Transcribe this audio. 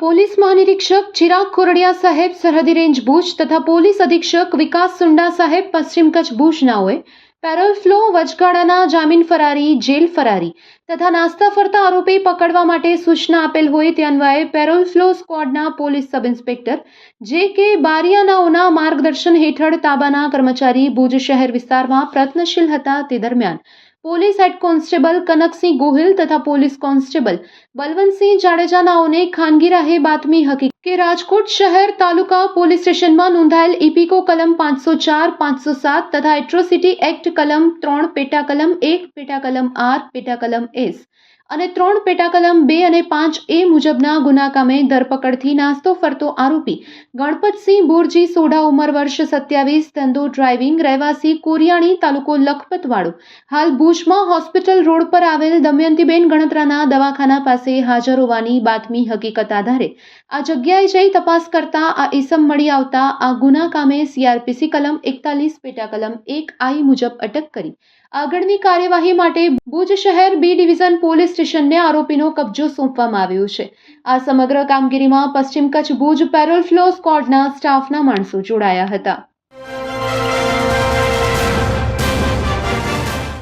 Police મહાનિરીક્ષક Chirag Kordia સાહેબ સરહદી range Bhuj તથા પોલીસ અધિક્ષક વિકાસ સુંડા સાહેબ પશ્ચિમ કચ્છ ભુજનાઓએ પેરોલ ફ્લો વચગાળાના જામીન ફરારી, જેલ ફરારી તથા નાસ્તા ફરતા આરોપી પકડવા માટે સૂચના આપેલ હોય તે અન્વયે પેરોલ ફ્લો સ્ક્વોડના પોલીસ સબ ઇન્સ્પેક્ટર જે કે બારિયાનાઓના માર્ગદર્શન હેઠળ તાબાના કર્મચારી ભુજ શહેર વિસ્તારમાં પ્રયત્નશીલ હતા તે દરમિયાન police head constable Kanaksinh Gohil તથા પોલીસ કોન્સ્ટેબલ બલવંતસિંહ જાડેજાનાઓને ખાનગી રાહે બાતમી હકીકત કે રાજકોટ શહેર તાલુકા પોલીસ સ્ટેશનમાં નોંધાયેલ ઇપીકો કલમ પાંચસો ચાર, પાંચસો સાત તથા એટ્રોસિટી એક્ટ કલમ ત્રણ પેટા કલમ એક પેટા કલમ આર પેટા કલમ એસ અને ત્રણ પેટા કલમ બે અને પાંચ એ મુજબના ગુના કામે ધરપકડથી નાસ્તો ફરતો આરોપી ગણપતસિંહ બોરજી સોઢા ઉંમર વર્ષ સત્યાવીસ, ધંધો ડ્રાઇવિંગ રહેવાસી કોરિયાણી તાલુકો લખપતવાળો. હાલ ભુજમાં હોસ્પિટલ રોડ પર આવેલ દમયંતીબેન ગણતરાના દવાખાના પાસે હાજર હોવાની બાતમી હકીકત આધારે આ જગ્યાએ જઈ તપાસ કરતા આ ઈસમ મળી આવતા આ ગુના કામે સીઆરપીસી કલમ એકતાલીસ, પેટા કલમ એક, આઈ મુજબ અટક કરી. આગળની કાર્યવાહી માટે ભુજ શહેર બી ડિવિઝન પોલીસ સ્ટેશનને આરોપીનો કબજો સોંપવામાં આવ્યો છે. આ સમગ્ર કામગીરીમાં પશ્ચિમ કચ્છ ભુજ પેરોલ ફ્લો સ્કોડના સ્ટાફના માણસો જોડાયા હતા.